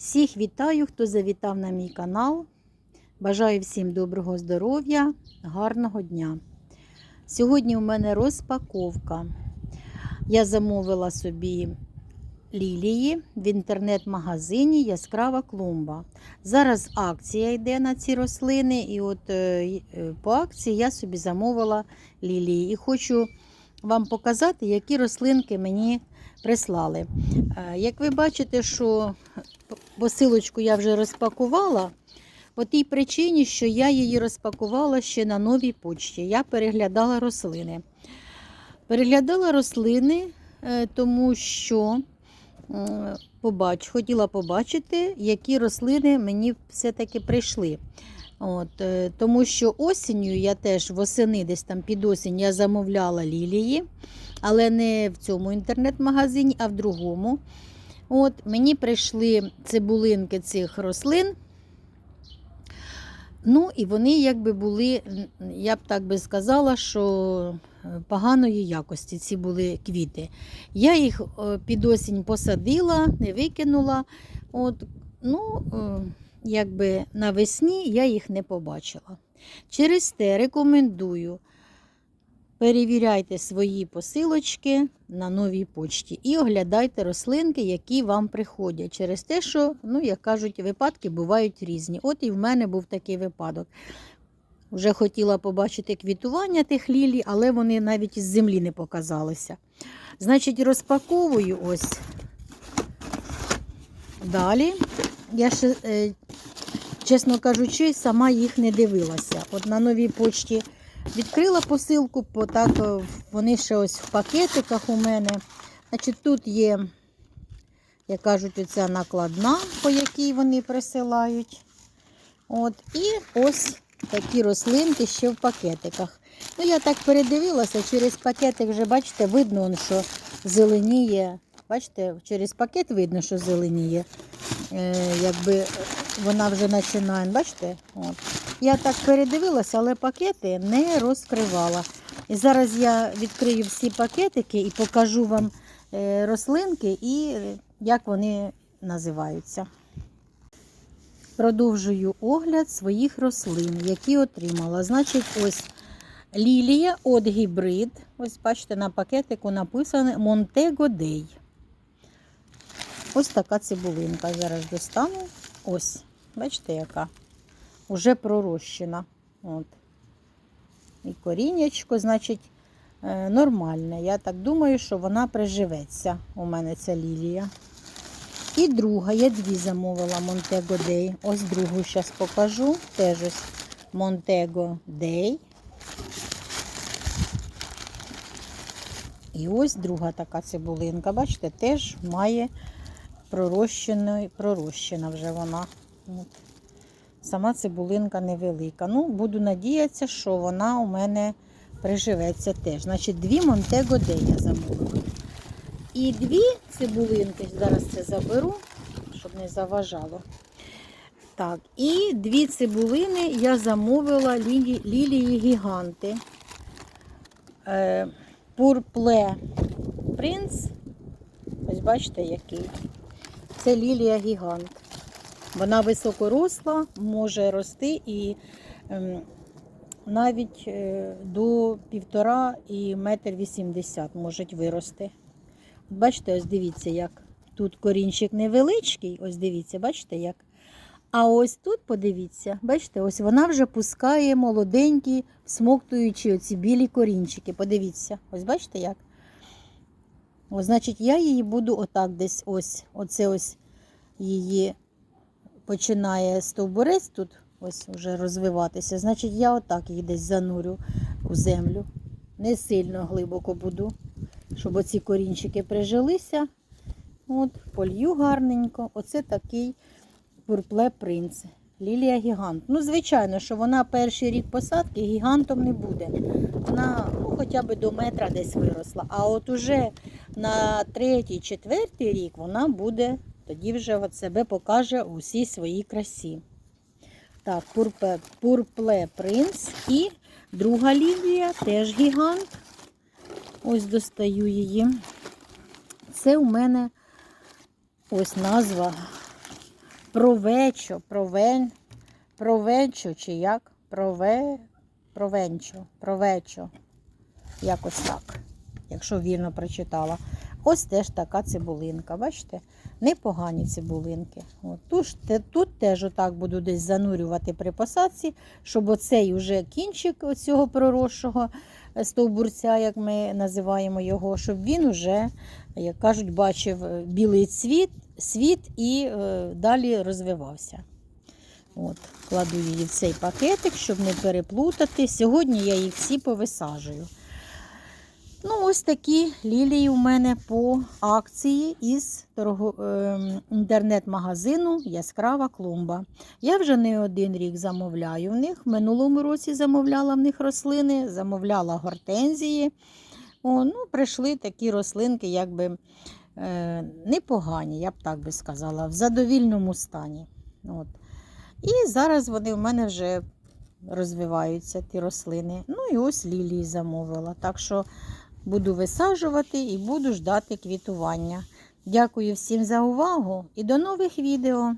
Всіх вітаю, хто завітав на мій канал. Бажаю всім доброго здоров'я, гарного дня. Сьогодні у мене розпаковка. Я замовила собі лілії в інтернет-магазині Яскрава клумба. Зараз акція йде на ці рослини, і от е, е, по акції я собі замовила лілії. І хочу вам показати, які рослинки мені прислали. Е, Як ви бачите, що посилочку я вже розпакувала, по тій причині, що я її розпакувала ще на новій почті. Я переглядала рослини. Переглядала рослини, е, тому що побач, хотіла побачити, які рослини мені все-таки прийшли. От, е, тому що осінню я теж восени, десь там під осінь, я замовляла лілії, але не в цьому інтернет-магазині, а в другому. От, мені прийшли цибулинки цих рослин. Ну, і вони якби були, я б так би сказала, що е, поганої якості ці були квіти. Я їх е, під осінь посадила, не викинула. От, ну, е, якби навесні я їх не побачила. Через те рекомендую перевіряйте свої посилочки на новій почті і оглядайте рослинки, які вам приходять. Через те, що, ну, як кажуть, випадки бувають різні. От і в мене був такий випадок. Вже хотіла побачити квітування тих лілій, але вони навіть із землі не показалися. Значить, розпаковую ось. Далі. Я ще, е, чесно кажучи, сама їх не дивилася. От на новій почті відкрила посилку, бо так е, вони ще ось в пакетиках у мене. Значить, тут є, як кажуть, оця накладна, по якій вони присилають. От, і ось такі рослинки ще в пакетиках. Ну, я так передивилася, через пакетик вже, бачите, видно, що зеленіє. Бачите, через пакет видно, що зеленіє. Е, якби вона вже починає, бачите? От. Я так передивилася, але пакети не розкривала. І зараз я відкрию всі пакетики і покажу вам е, рослинки і е, як вони називаються. Продовжую огляд своїх рослин, які отримала. Значить, ось лілія от гібрид. Ось бачите, на пакетику написано Montego Day. Ось така цибулинка. Зараз достану. Ось, бачите, яка? Уже пророщена. От. І коріннячко, значить, е, нормальне. Я так думаю, що вона приживеться. У мене ця лілія. І друга, я дві замовила Montego Day. Ось другу зараз покажу. Теж ось Montego Day. І ось друга така цибулинка. Бачите, теж має пророщена, пророщена вже вона. От. Сама цибулинка невелика. Ну, буду надіятися, що вона у мене приживеться теж. Значить, дві Montego Day я замовила. І дві цибулинки, зараз це заберу, щоб не заважало. Так, і дві цибулини я замовила лілі, лілії гіганти. Пурпле принц. Ось бачите, який. Це лілія гігант. Вона високоросла, може рости і ем, навіть е, до півтора і метр вісімдесят можуть вирости. Бачите, ось дивіться, як тут корінчик невеличкий, ось дивіться, бачите як. А ось тут, подивіться, бачите, ось вона вже пускає молоденькі, всмоктуючи оці білі корінчики. Подивіться, ось бачите як. Значить, я її буду отак десь ось, оце ось її починає стовбурець тут ось вже розвиватися. Значить, я отак її десь занурю у землю. Не сильно глибоко буду, щоб оці корінчики прижилися. От, полью гарненько. Оце такий пурпле принц. Лілія гігант. Ну, звичайно, що вона перший рік посадки гігантом не буде. Вона ну, хоча б до метра десь виросла. А от уже на третій, четвертий рік вона буде, тоді вже от себе покаже у всій своїй красі. Так, пурпе, пурпле принц і друга лілія, теж гігант. Ось достаю її. Це у мене ось назва провечо, провен, провечо чи як? Прове, провенчо, провечо. Якось так, якщо вірно прочитала. Ось теж така цибулинка. Бачите? Непогані цибулинки. От, тут, тут теж отак буду десь занурювати при посадці, щоб оцей уже кінчик оцього проросшого стовбурця, як ми називаємо його, щоб він уже, як кажуть, бачив е, білий цвіт, світ і е, далі розвивався. От, кладу її в цей пакетик, щоб не переплутати. Сьогодні я їх всі повисаджую. Ну, ось такі лілії у мене по акції із ем, інтернет-магазину Яскрава клумба. Я вже не один рік замовляю в них. В минулому році замовляла в них рослини, замовляла гортензії. О, ну, прийшли такі рослинки, якби е, непогані, я б так би сказала, в задовільному стані. От. І зараз вони в мене вже розвиваються, ті рослини. Ну і ось лілії замовила. Так що буду висаджувати і буду ждати квітування. Дякую всім за увагу і до нових відео!